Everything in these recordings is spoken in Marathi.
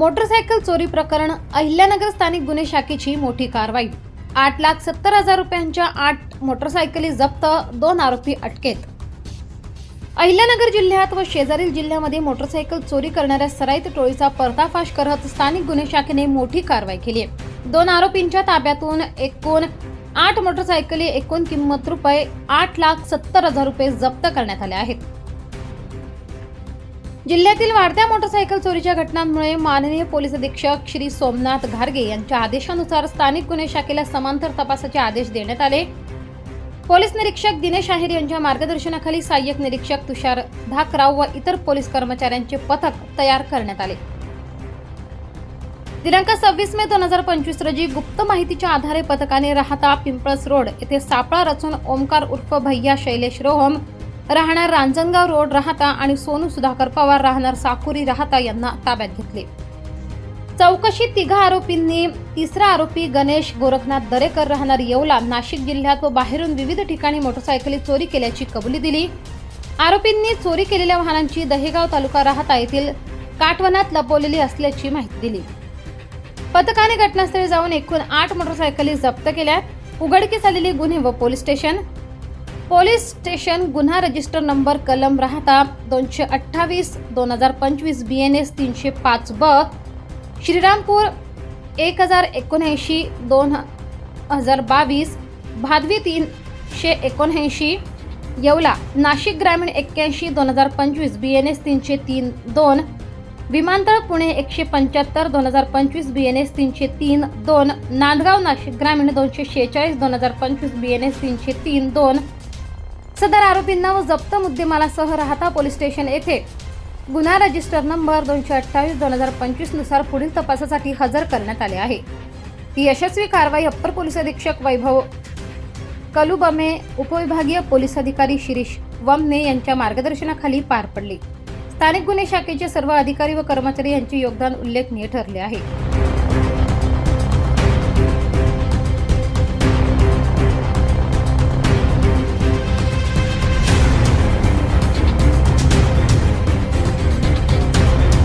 मोटरसायकल चोरी प्रकरण अहिल्यानगर स्थानिक गुन्हे शाखेची मोठी कारवाई. आठ लाख सत्तर हजार रुपयांच्या आठ मोटरसायकली जप्त दोन आरोपी अटकेत. अहिल्यानगर जिल्ह्यात व शेजारील जिल्ह्यामध्ये मोटरसायकल चोरी करणाऱ्या सराईत टोळीचा पर्दाफाश करत स्थानिक गुन्हे शाखेने मोठी कारवाई केली आहे. दोन आरोपींच्या ताब्यातून एकूण आठ मोटरसायकली एकूण किंमत रुपये आठ लाख सत्तर हजार रुपये जप्त करण्यात आले आहेत. जिल्ह्यातील वाढत्या मोटरसायकल चोरीच्या घटनांमुळे माननीय पोलीस अधीक्षक श्री सोमनाथ घारगे यांच्या आदेशानुसार स्थानिक गुन्हे शाखेला समांतर तपासाचे आदेश देण्यात आले. पोलीस निरीक्षक दिनेश आहेर यांच्या मार्गदर्शनाखाली सहाय्यक निरीक्षक तुषार धाकराव व इतर पोलीस कर्मचाऱ्यांचे पथक तयार करण्यात आले. दिनांक सव्वीस मे दोन हजार पंचवीस रोजी गुप्त माहितीच्या आधारे पथकाने राहता पिंपळस रोड येथे सापळा रचून ओमकार उर्फ भैया शैलेश रोहम राहणार रांजणगाव रोड राहता आणि सोनू सुधाकर पवार राहणार साकुरी राहता यांना ताब्यात घेतले. चौकशीत तिघा आरोपींनी तिसरा आरोपी गणेश गोरखनाथ दरेकर राहणार येवला नाशिक जिल्ह्यात व बाहेरून विविध ठिकाणी मोटरसायकली चोरी केल्याची कबुली दिली. आरोपींनी चोरी केलेल्या वाहनांची दहेगाव तालुका राहता येथील काटवनात लपवलेली असल्याची माहिती दिली. पथकाने घटनास्थळी जाऊन एकूण आठ मोटरसायकली जप्त केल्या. उघडकीस आलेले गुन्हे व पोलीस स्टेशन पोलीस स्टेशन गुन्हा रजिस्टर नंबर कलम राहता दोनशे अठ्ठावीस दोन हजार पंचवीस बी एन एस तीनशे पाच ब श्रीरामपूर एक हजार एकोणऐंशी दोन हजार बावीस भादवी तीनशे एकोणऐंशी येवला नाशिक ग्रामीण एक्क्याऐंशी दोन हजार पंचवीस बी एन एस तीनशे तीन दोन विमानतळ पुणे एकशे पंच्याहत्तर दोन हजार पंचवीस बी एन एस तीनशे तीन दोन नांदगाव नाशिक ग्रामीण दोनशे शेहेचाळीस दोन हजार पंचवीस बी एन एस तीनशे तीन दोन सदर आरोपींना व जप्त मुद्देमालासह राहता पोलीस स्टेशन येथे गुन्हा रजिस्टर नंबर दोनशे अठ्ठावीस दोन हजार पंचवीसनुसार पुढील तपासासाठी हजर करण्यात आले आहे. ही यशस्वी कारवाई अप्पर पोलीस अधीक्षक वैभव कलुबमे उपविभागीय पोलीस अधिकारी शिरीष वमने यांच्या मार्गदर्शनाखाली पार पडली. स्थानिक गुन्हे शाखेचे सर्व अधिकारी व कर्मचारी यांचे योगदान उल्लेखनीय ठरले आहे.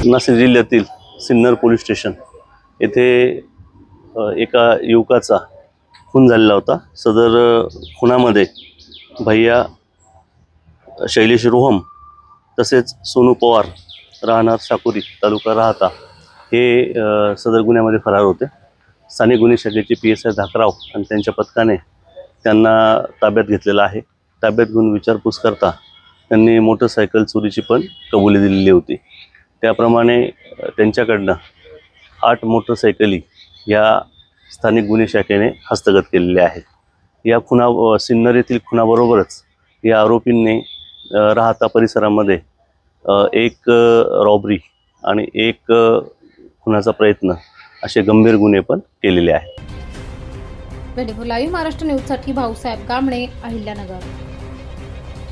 नाशिक जिल्ह्यातील सिन्नर पोलीस स्टेशन येथे एका युवकाचा खून झालेला होता. सदर खुनामध्ये भैया शैलेश रोहम तसेच सोनू पवार राहणार साकुरी तालुका राहता हे सदर गुन्ह्यामध्ये फरार होते. स्थानिक गुन्हे शाखेचे पी एस आय धाकराव आणि त्यांच्या पथकाने त्यांना ताब्यात घेतलेलं आहे. ताब्यात घेऊन विचारपूस करता त्यांनी मोटरसायकल चोरीची पण कबुली दिलेली होती. त्याप्रमाणे त्यांच्याकडनं आठ मोटरसायकली या स्थानिक गुन्हे शाखेने हस्तगत केलेल्या आहेत. या खुना सिन्नर येथील खुनाबरोबरच या आरोपींनी राहता परिसरामध्ये एक रॉबरी आणि एक खुनाचा प्रयत्न असे गंभीर गुन्हे पण केलेले आहेत. महाराष्ट्र न्यूजसाठी भाऊसाहेब कांबळे अहिल्यानगर.